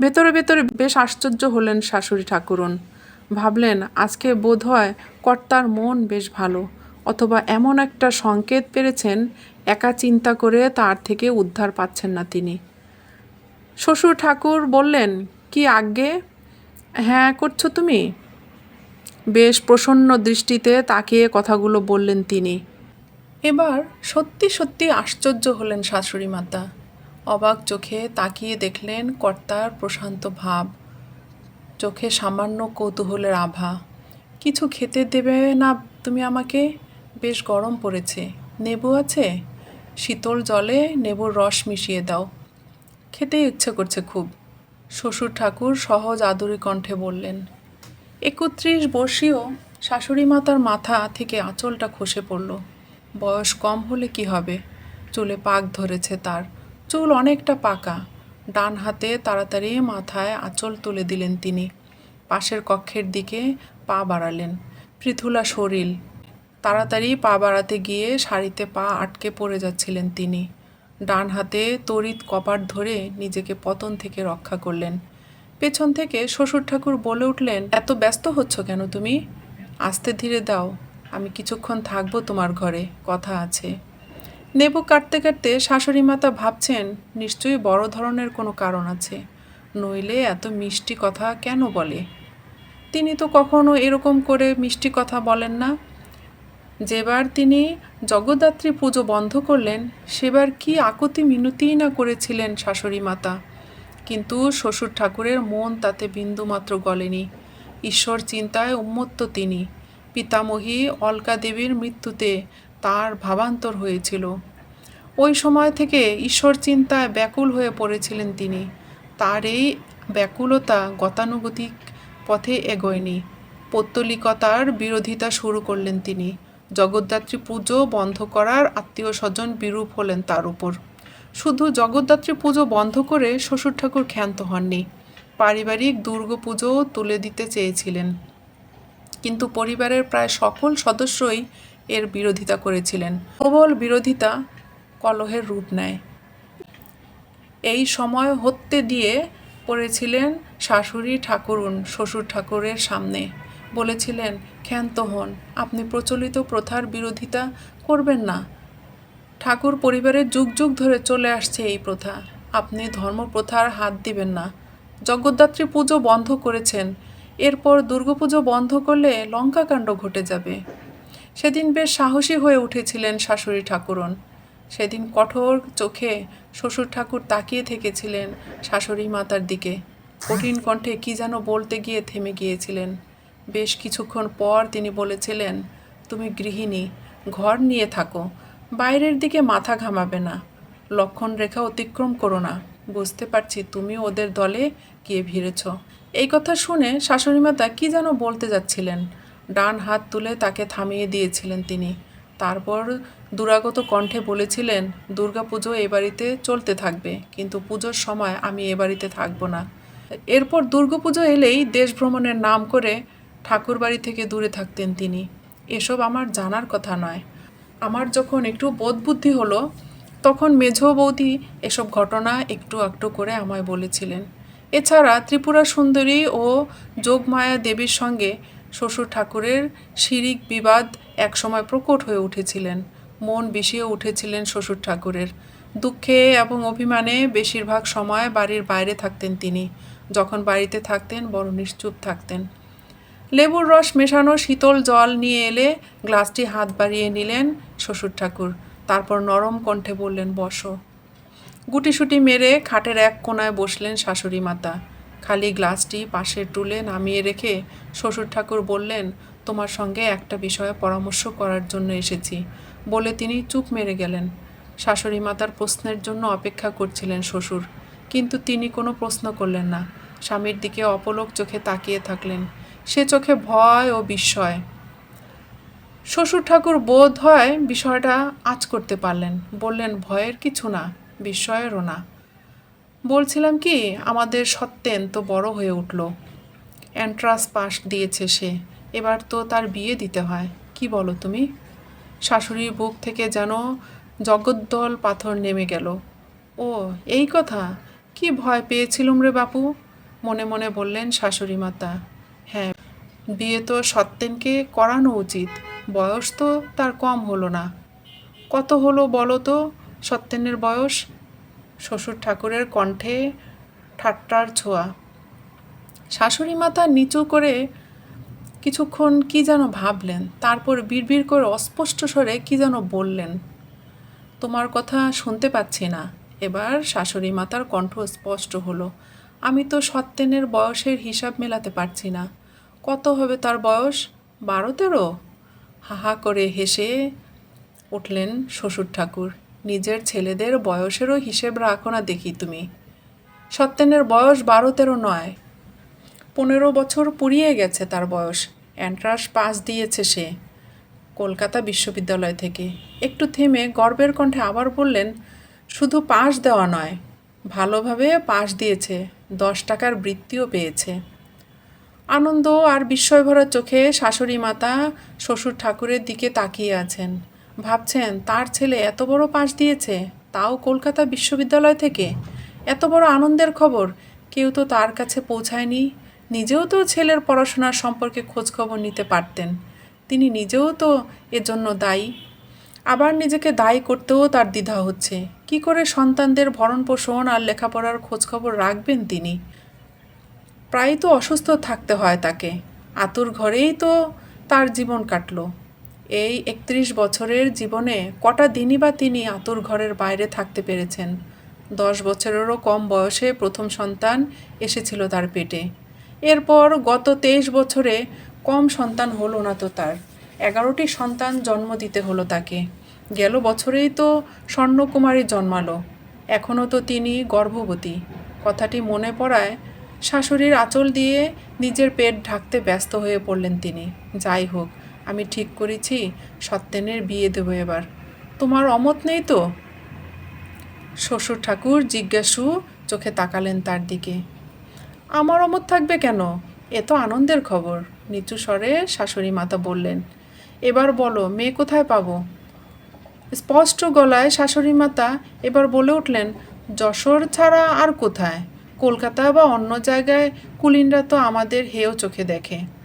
ভেতরে ভেতরে বেশ আশ্চর্য হলেন শাশুড়ি ঠাকুরন। ভাবলেন, আজকে বোধ হয় কর্তার মন বেশ ভালো, অথবা এমন একটা সংকেত পেরেছেন, একা চিন্তা করে তার থেকে উদ্ধার পাচ্ছেন না তিনি। শ্বশুর ঠাকুর বললেন, কি আজ্ঞে? হ্যাঁ করছ তুমি? বেশ প্রসন্ন দৃষ্টিতে তাকিয়ে কথাগুলো বললেন তিনি। এবার সত্যি সত্যি আশ্চর্য হলেন শাশুড়ি মাতা। অবাক চোখে তাকিয়ে দেখলেন কর্তার প্রশান্ত ভাব। চোখে সামান্য কৌতূহলের আভা। কিছু খেতে দেবে না তুমি আমাকে? বেশ গরম পড়েছে। নেবু আছে? শীতল জলে নেবুর রস মিশিয়ে দাও। খেতে ইচ্ছে করছে খুব। শ্বশুর ঠাকুর সহজ আদুরি কণ্ঠে বললেন। একত্রিশ বর্ষীয় শাশুড়ি মাতার মাথা থেকে আঁচলটা খসে পড়ল। বয়স কম হলে কি হবে? চুলে পাক ধরেছে তার। চুল অনেকটা পাকা। ডান হাতে তাড়াতাড়ি মাথায় আঁচল তুলে দিলেন তিনি। পাশের কক্ষের দিকে পা বাড়ালেন। পৃথুলা শরীর। তাড়াতাড়ি পা বাড়াতে গিয়ে শাড়িতে পা আটকে পড়ে যাচ্ছিলেন তিনি। ডান হাতে তড়িৎ কপাট ধরে নিজেকে পতন থেকে রক্ষা করলেন। পেছন থেকে শ্বশুর ঠাকুর বলে উঠলেন, এত ব্যস্ত হচ্ছ কেন তুমি? আস্তে ধীরে দাও। আমি কিছুক্ষণ থাকব তোমার ঘরে। কথা আছে। নেবু কাটতে কাটতে শাশুড়ি মাতা ভাবছেন, নিশ্চয়ই বড় ধরনের কোনো কারণ আছে। নইলে এত মিষ্টি কথা কেন বলে? তিনি তো কখনো এরকম করে মিষ্টি কথা বলেন না। যেবার তিনি জগদ্ধাত্রী পুজো বন্ধ করলেন, সেবার কি আকুতি মিনতিই না করেছিলেন শাশুড়ি মাতা। কিন্তু শ্বশুর ঠাকুরের মন তাতে বিন্দুমাত্র গলেনি। ঈশ্বর চিন্তায় উন্মত্ত তিনি। পিতামহী অলকা দেবীর মৃত্যুতে তার ভাবান্তর হয়েছিল। ওই সময় থেকে ঈশ্বর চিন্তায় ব্যাকুল হয়ে পড়েছিলেন তিনি। তার এই ব্যাকুলতা গতানুগতিক পথে এগোয়নি। পৌত্তলিকতার বিরোধিতা শুরু করলেন তিনি। জগদ্ধাত্রী পুজো বন্ধ করার আত্মীয় স্বজন বিরূপ হলেন তার উপর। শুধু জগদ্ধাত্রী পুজো বন্ধ করে শ্বশুর ঠাকুর ক্ষান্ত হননি। পারিবারিক দুর্গা পুজো তুলে দিতে চেয়েছিলেন। কিন্তু পরিবারের প্রায় সকল সদস্যই এর বিরোধিতা করেছিলেন। প্রবল বিরোধিতা কলহের রূপ নেয়। এই সময় হত্যে দিয়ে পড়েছিলেন শাশুড়ি ঠাকুরুন, শ্বশুর ঠাকুরের সামনে। বলেছিলেন, ক্ষান্ত হন, আপনি প্রচলিত প্রথার বিরোধিতা করবেন না। ঠাকুর পরিবারের যুগ যুগ ধরে চলে আসছে এই প্রথা। আপনি ধর্মপ্রথার হাত দিবেন না। জগদ্ধাত্রী পুজো বন্ধ করেছেন। এরপর দুর্গাপুজো বন্ধ করলে লঙ্কাকাণ্ড ঘটে যাবে। সেদিন বেশ সাহসী হয়ে উঠেছিলেন শাশুড়ি ঠাকুরন। সেদিন কঠোর চোখে শ্বশুর ঠাকুর তাকিয়ে থেকেছিলেন শাশুড়ি মাতার দিকে। কঠিন কণ্ঠে কি যেন বলতে গিয়ে থেমে গিয়েছিলেন। বেশ কিছুক্ষণ পর তিনি বলেছিলেন, তুমি গৃহিণী, ঘর নিয়ে থাকো, বাইরের দিকে মাথা ঘামাবে না। লক্ষণ রেখা অতিক্রম করো না। বুঝতে পারছি তুমি ওদের দলে গিয়ে ভিড়েছ। এই কথা শুনে শাশুড়ি মাতা কি যেন বলতে যাচ্ছিলেন। ডান হাত তুলে তাকে থামিয়ে দিয়েছিলেন তিনি। তারপর দুরাগত কণ্ঠে বলেছিলেন দুর্গাপুজো এ বাড়িতে চলতে থাকবে, কিন্তু পুজোর সময় আমি এ বাড়িতে থাকব না। এরপর দুর্গাপুজো এলেই দেশ ভ্রমণের নাম করে ঠাকুর বাড়ি থেকে দূরে থাকতেন তিনি। এসব আমার জানার কথা নয়। আমার যখন একটু বোধবুদ্ধি হলো, তখন মেঝ বৌদি এসব ঘটনা একটু একটু করে আমায় বলেছিলেন। এছাড়া ত্রিপুরা সুন্দরী ও যোগমায়া দেবীর সঙ্গে শ্বশুর ঠাকুরের শিরিক বিবাদ একসময় প্রকট হয়ে উঠেছিলেন। মন বিষিয়ে উঠেছিলেন শ্বশুর ঠাকুরের। দুঃখে এবং অভিমানে বেশিরভাগ সময় বাড়ির বাইরে থাকতেন তিনি। যখন বাড়িতে থাকতেন, বড় নিশ্চুপ থাকতেন। লেবুর রস মেশানো শীতল জল নিয়ে এলে গ্লাসটি হাত বাড়িয়ে নিলেন শ্বশুর ঠাকুর। তারপর নরম কণ্ঠে বললেন, বসো। গুটিসুটি মেরে খাটের এক কোনায় বসলেন শাশুড়ি মাতা। খালি গ্লাসটি পাশের টুলে নামিয়ে রেখে শ্বশুর ঠাকুর বললেন, তোমার সঙ্গে একটা বিষয়ে পরামর্শ করার জন্য এসেছি। বলে তিনি চুপ মেরে গেলেন। শাশুড়ি মাতার প্রশ্নের জন্য অপেক্ষা করছিলেন শ্বশুর, কিন্তু তিনি কোনো প্রশ্ন করলেন না। স্বামীর দিকে অপলক চোখে তাকিয়ে থাকলেন। সে চোখে ভয় ও বিস্ময়। শ্বশুর ঠাকুর বোধ হয় বিষয়টা আজ করতে পারলেন। বললেন, ভয়ের কিছু না, বিস্ময়েরও না। বলছিলাম কি, আমাদের সত্যেন তো বড় হয়ে উঠল। এন্ট্রান্স পাস দিয়েছে সে। এবার তো তার বিয়ে দিতে হয়। কি বলো তুমি? শাশুড়ির বুক থেকে যেন জগদ্দল পাথর নেমে গেল। ও, এই কথা? কি ভয় পেয়েছিলুম রে বাপু? মনে মনে বললেন শাশুড়ি মাতা। হ্যাঁ বিয়ে তো সত্যেনকে করানো উচিত। বয়স তো তার কম হলো না। কত হলো বলো তো? সত্যেনের বয়স শ্বশুর ঠাকুরের কণ্ঠে ঠাট্টার ছোঁয়া। শাশুড়ি মাতা নিচু করে কিছুক্ষণ কি যেন ভাবলেন, তারপর বিড়বিড় করে অস্পষ্ট স্বরে কি যেন বললেন, তোমার কথা শুনতে পাচ্ছি না। এবার শাশুড়ি মাতার কণ্ঠ স্পষ্ট হলো, আমি তো সত্যেনের বয়সের হিসাব মেলাতে পারছি না। কত হবে তার বয়স? বারো তেরো? হাহা করে হেসে উঠলেন শ্বশুর ঠাকুর। নিজের ছেলেদের বয়সেরও হিসেব রাখো না দেখি তুমি। সত্যেনের বয়স বারো তেরো নয়। পনেরো বছর পুরিয়ে গেছে তার বয়স। এন্ট্রান্স পাস দিয়েছে সে কলকাতা বিশ্ববিদ্যালয় থেকে। একটু থেমে গর্বের কণ্ঠে আবার বললেন, শুধু পাস দেওয়া নয়, ভালোভাবে পাস দিয়েছে, দশ টাকার বৃত্তিও পেয়েছে। আনন্দ আর বিস্ময়ভরা চোখে শাশুড়ি মাতা, শ্বশুর ঠাকুরের দিকে তাকিয়ে আছেন। ভাবছেন, তার ছেলে এত বড় পাশ দিয়েছে, তাও কলকাতা বিশ্ববিদ্যালয় থেকে? এত বড় আনন্দের খবর, কেউ তো তার কাছে পৌঁছায়নি। নিজেও তো ছেলের পড়াশোনার সম্পর্কে খোঁজখবর নিতে পারতেন। তিনি নিজেও তো এজন্য দায়ী। আবার নিজেকে দায়ী করতেও তার দ্বিধা হচ্ছে। কি করে সন্তানদের ভরণ পোষণ আর লেখাপড়ার খোঁজখবর রাখবেন তিনি? প্রায় তো অসুস্থ থাকতে হয় তাকে। আতুর ঘরেই তো তার জীবন কাটলো। এই একত্রিশ বছরের জীবনে কটা দিনই বা তিনি আতুর ঘরের বাইরে থাকতে পেরেছেন? দশ বছরেরও কম বয়সে প্রথম সন্তান এসেছিল তার পেটে। এরপর গত তেইশ বছরে কম সন্তান হলো না তো তার। এগারোটি সন্তান জন্ম দিতে হলো তাকে। গেল বছরেই তো স্বর্ণকুমারী জন্মালো। এখনও তো তিনি গর্ভবতী। কথাটি মনে পড়ায় শাশুড়ির আঁচল দিয়ে নিজের পেট ঢাকতে ব্যস্ত হয়ে পড়লেন তিনি। যাই হোক আমি ঠিক করেছি, সত্যেনের বিয়ে দেবো এবার। তোমার অমত নেই তো? শ্বশুর ঠাকুর জিজ্ঞাসু চোখে তাকালেন তার দিকে। আমার অমত থাকবে কেন? এ তো আনন্দের খবর। নিচু স্বরে শাশুড়ি মাতা বললেন, এবার বলো, মেয়ে কোথায় পাবো? স্পষ্ট গলায় শাশুড়ি মাতা এবার বলে উঠলেন, যশোর ছাড়া আর কোথায়? কলকাতা বা অন্য জায়গায় কুলিনরা তো আমাদের হেও চোখে দেখে।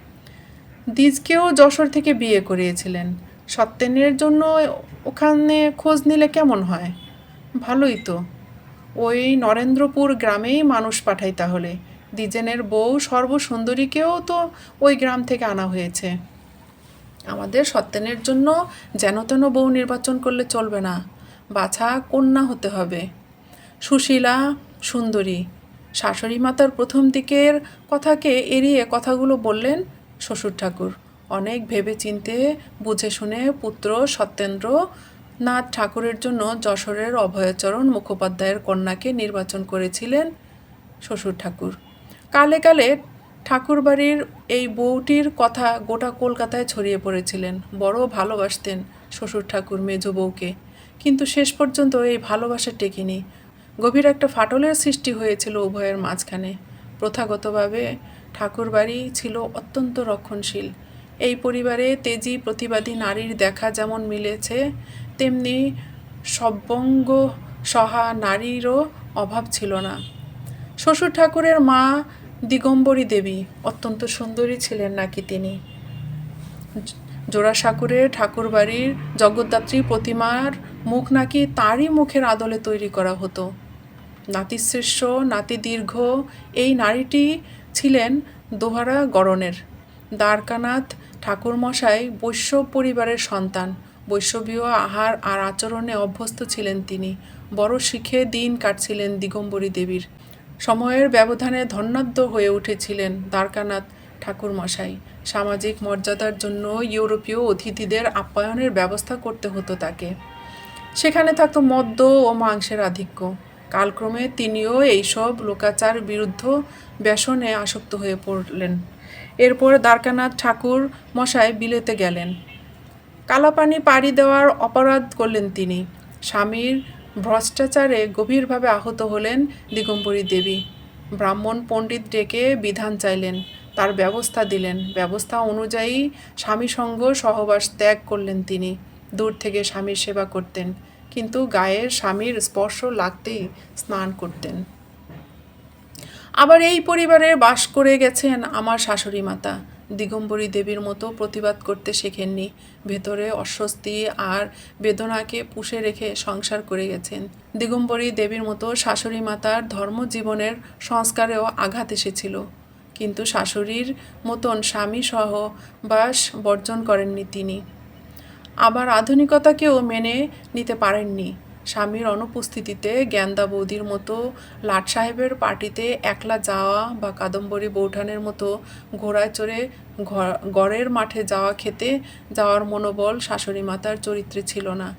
দ্বিজকেও যশোর থেকে বিয়ে করিয়েছিলেন। সত্যেনের জন্য ওখানে খোঁজ নিলে কেমন হয়? ভালোই তো। ওই নরেন্দ্রপুর গ্রামেই মানুষ পাঠাই তাহলে। দ্বিজেনের বউ সর্বসুন্দরীকেও তো ওই গ্রাম থেকে আনা হয়েছে। আমাদের সত্যেনের জন্য যেন তেন বউ নির্বাচন করলে চলবে না। বাছা কন্যা হতে হবে। সুশীলা সুন্দরী। শাশুড়ি মাতার প্রথম দিকের কথাকে এড়িয়ে কথাগুলো বললেন শ্বশুর ঠাকুর। অনেক ভেবে চিনতে, বুঝে শুনে পুত্র সত্যেন্দ্র নাথ ঠাকুরের জন্য যশোরের অভয়চরণ মুখোপাধ্যায়ের কন্যাকে নির্বাচন করেছিলেন শ্বশুর ঠাকুর। কালে কালে ঠাকুরবাড়ির এই বউটির কথা গোটা কলকাতায় ছড়িয়ে পড়েছিলেন। বড় ভালোবাসতেন শ্বশুর ঠাকুর মেজ বউকে। কিন্তু শেষ পর্যন্ত এই ভালোবাসা টেকেনি। গভীর একটা ফাটলের সৃষ্টি হয়েছিল উভয়ের মাঝখানে। প্রথাগতভাবে ঠাকুরবাড়ি ছিল অত্যন্ত রক্ষণশীল। এই পরিবারে তেজি প্রতিবাদী নারীর দেখা যেমন মিলেছে, তেমনি সব্যঙ্গ সহা নারীরও অভাব ছিল না। শ্বশুর ঠাকুরের মা দিগম্বরী দেবী অত্যন্ত সুন্দরী ছিলেন নাকি তিনি। জোড়াসাঁকুরের ঠাকুরবাড়ির জগদ্ধাত্রী প্রতিমার মুখ নাকি তারই মুখের আদলে তৈরি করা হতো। নাতিশ্রেষ্ঠ নাতি দীর্ঘ, এই নারীটি ছিলেন দোহারা গড়নের। দ্বারকানাথ ঠাকুরমশাই বৈশ্য পরিবারের সন্তান। বৈষ্ণবীয় আহার আর আচরণে অভ্যস্ত ছিলেন তিনি। বড় শিখে দিন কাটছিলেন দিগম্বরী দেবীর। সময়ের ব্যবধানে ধন্যাঢ্য হয়ে উঠেছিলেন দ্বারকানাথ ঠাকুরমশাই। সামাজিক মর্যাদার জন্য ইউরোপীয় অতিথিদের আপ্যায়নের ব্যবস্থা করতে হতো তাকে। সেখানে থাকতো মদ্য ও মাংসের আধিক্য। কালক্রমে তিনিও এইসব লোকাচার বিরুদ্ধ ব্যসনে আসক্ত হয়ে পড়লেন। এরপর দ্বারকানাথ ঠাকুর মশাই বিলেতে গেলেন। কালাপানি পাড়ি দেওয়ার অপরাধ করলেন তিনি। স্বামীর ভ্রষ্টাচারে গভীরভাবে আহত হলেন দিগম্বরী দেবী। ব্রাহ্মণ পণ্ডিত ডেকে বিধান চাইলেন, তার ব্যবস্থা দিলেন। ব্যবস্থা অনুযায়ী স্বামী সঙ্গ সহবাস ত্যাগ করলেন তিনি। দূর থেকে স্বামীর সেবা করতেন। কিন্তু গায়ের স্বামীর স্পর্শ লাগতেই স্নান করতেন। আবার এই পরিবারে বাস করে গেছেন আমার শাশুড়ি মাতা। দিগম্বরী দেবীর মতো প্রতিবাদ করতে শেখেননি। ভেতরে অস্বস্তি আর বেদনাকে পুষে রেখে সংসার করে গেছেন। দিগম্বরী দেবীর মতো শাশুড়ি মাতার ধর্মজীবনের সংস্কারেও আঘাত এসেছিল। কিন্তু শাশুড়ির মতন স্বামী সহ বাস বর্জন করেননি তিনি। আবার আধুনিকতাকেও মেনে নিতে পারেননি। স্বামীর অনুপস্থিতিতে জ্ঞানদা বৌদির মতো লাট সাহেবের পার্টিতে একলা যাওয়া বা কাদম্বরী বৌঠানের মতো ঘোড়ায় চড়ে গড়ের মাঠে যাওয়া খেতে যাওয়ার মনোবল শাশুড়ি মাতার চরিত্রে ছিল না।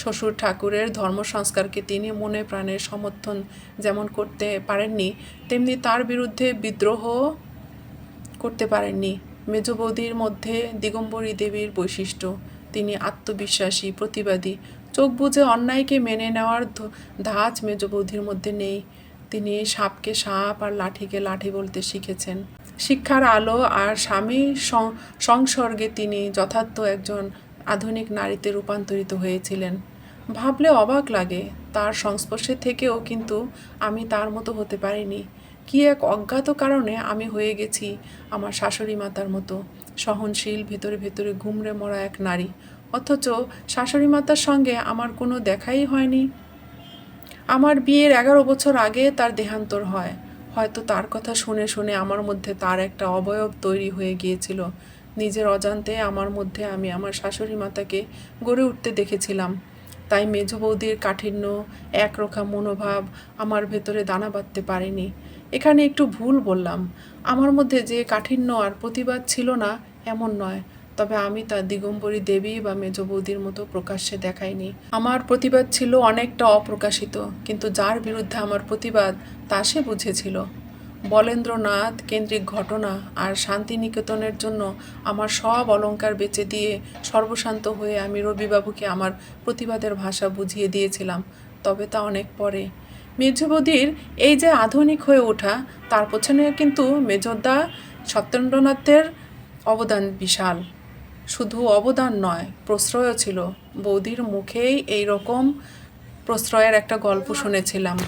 শ্বশুর ঠাকুরের ধর্ম সংস্কারকে তিনি মনে প্রাণে সমর্থন যেমন করতে পারেননি, তেমনি তার বিরুদ্ধে বিদ্রোহ করতে পারেননি। মেজ বৌদির মধ্যে দিগম্বরী দেবীর বৈশিষ্ট্য আত্মবিশ্বাসী, প্রতিবাদী। চোখ বুজে অন্যায়কে মেনে নেওয়ার ধাঁচ মেজ বৌদির মধ্যে নেই। তিনি সাপকে সাপ আর লাঠিকে লাঠি বলতে শিখেছেন। শিক্ষার আলো আর স্বামী সংসর্গে তিনি যথার্থ একজন আধুনিক নারীতে রূপান্তরিত হয়েছিলেন। ভাবলে অবাক লাগে, তার সংস্পর্শে থেকেও কিন্তু আমি তার মতো হতে পারিনি। কি এক অজ্ঞাত কারণে আমি হয়ে গেছি আমার শাশুড়ি মাতার মতো। সহনশীল, ভেতরে ভেতরে ঘুমড়ে মরা এক নারী। অথচ শাশুড়ি মাতার সঙ্গে আমার কোনো দেখাই হয়নি। আমার বিয়ের এগারো বছর আগে তার দেহান্তর হয়। হয়তো তার কথা শুনে শুনে আমার মধ্যে তার একটা অবয়ব তৈরি হয়ে গিয়েছিল। নিজের অজান্তে আমার মধ্যে আমি আমার শাশুড়ি মাতাকে গড়ে উঠতে দেখেছিলাম। তাই মেজ বৌদির কাঠিন্য, একরোখা মনোভাব আমার ভেতরে দানা বাঁধতে পারেনি। এখানে একটু ভুল বললাম। আমার মধ্যে যে কাঠিন্য আর প্রতিবাদ ছিল না এমন নয়, তবে আমি তা দিগম্বরী দেবী বা মেজ বৌদির মতো প্রকাশ্যে দেখাইনি। আমার প্রতিবাদ ছিল অনেকটা অপ্রকাশিত, কিন্তু যার বিরুদ্ধে আমার প্রতিবাদ, তা সে বুঝেছিল। বলেন্দ্রনাথ কেন্দ্রিক ঘটনা আর শান্তিনিকেতনের জন্য আমার সব অলংকার বেচে দিয়ে সর্বশান্ত হয়ে আমি রবিবাবুকে আমার প্রতিবাদের ভাষা বুঝিয়ে দিয়েছিলাম, তবে তা অনেক পরে। মেজবদির এই যে আধুনিক হয়ে ওঠা, তার পেছনে কিন্তু মেজদা সত্যেন্দ্রনাথের অবদান বিশাল। শুধু অবদান নয়, প্রশ্রয়ও ছিল। বৌদির মুখেই এই রকম প্রশ্রয়ের একটা গল্প শুনেছিলাম।